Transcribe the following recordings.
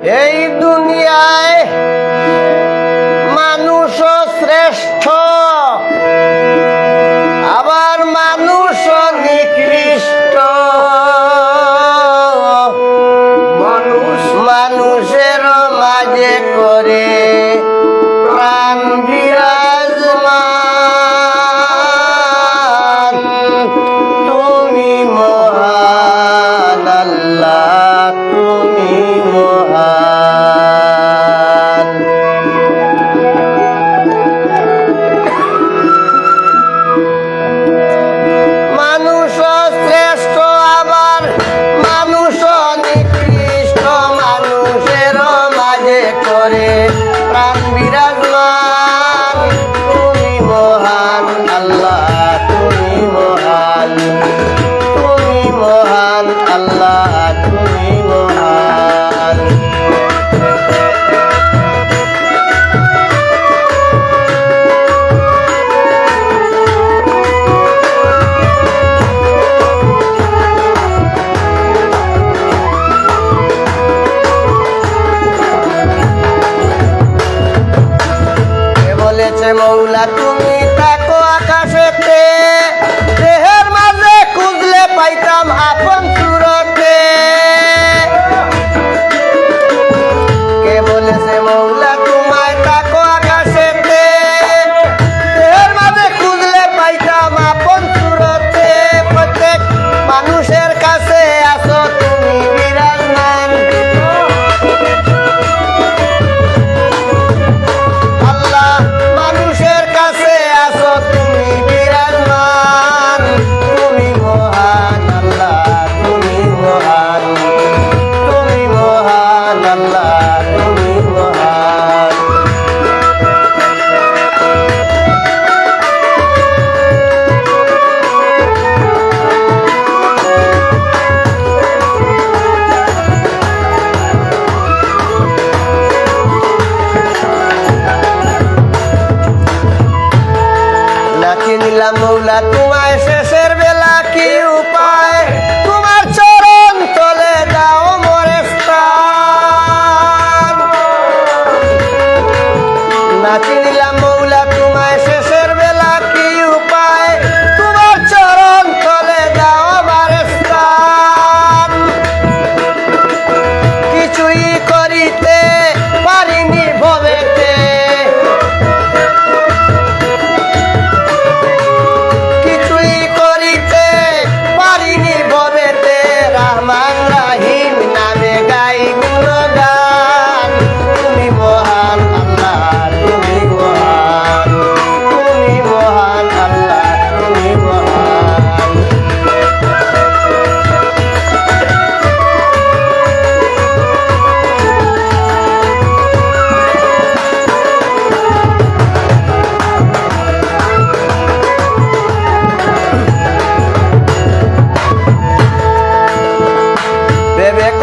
এই দুনিয়ায় মানুষ শ্রেষ্ঠ আবার মানুষ নিকৃষ্ট। মানুষ মানুষের মাঝে করে প্রাণ আল্লাহ তুমি মহান বলেছে মৌলা তুমি তাকো আকাশেতে দেহের মাঝে খুঁজলে পাইতাম আপন সুরতে হইলাম মৌলা তোমায় শেষের বেলা কি উপায়?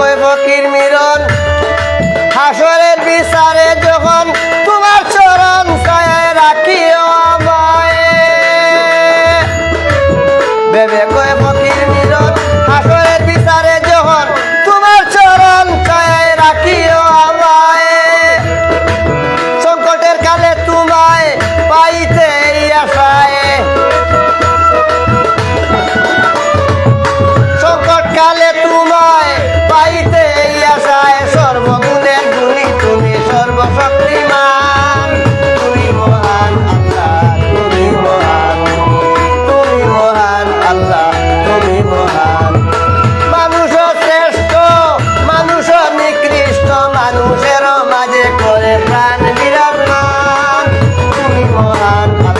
হয় ফকির মিরন। হাসরের বিচারে যখন তোমার চরণ ছায় রাখিও আমায়। বেবে Allah.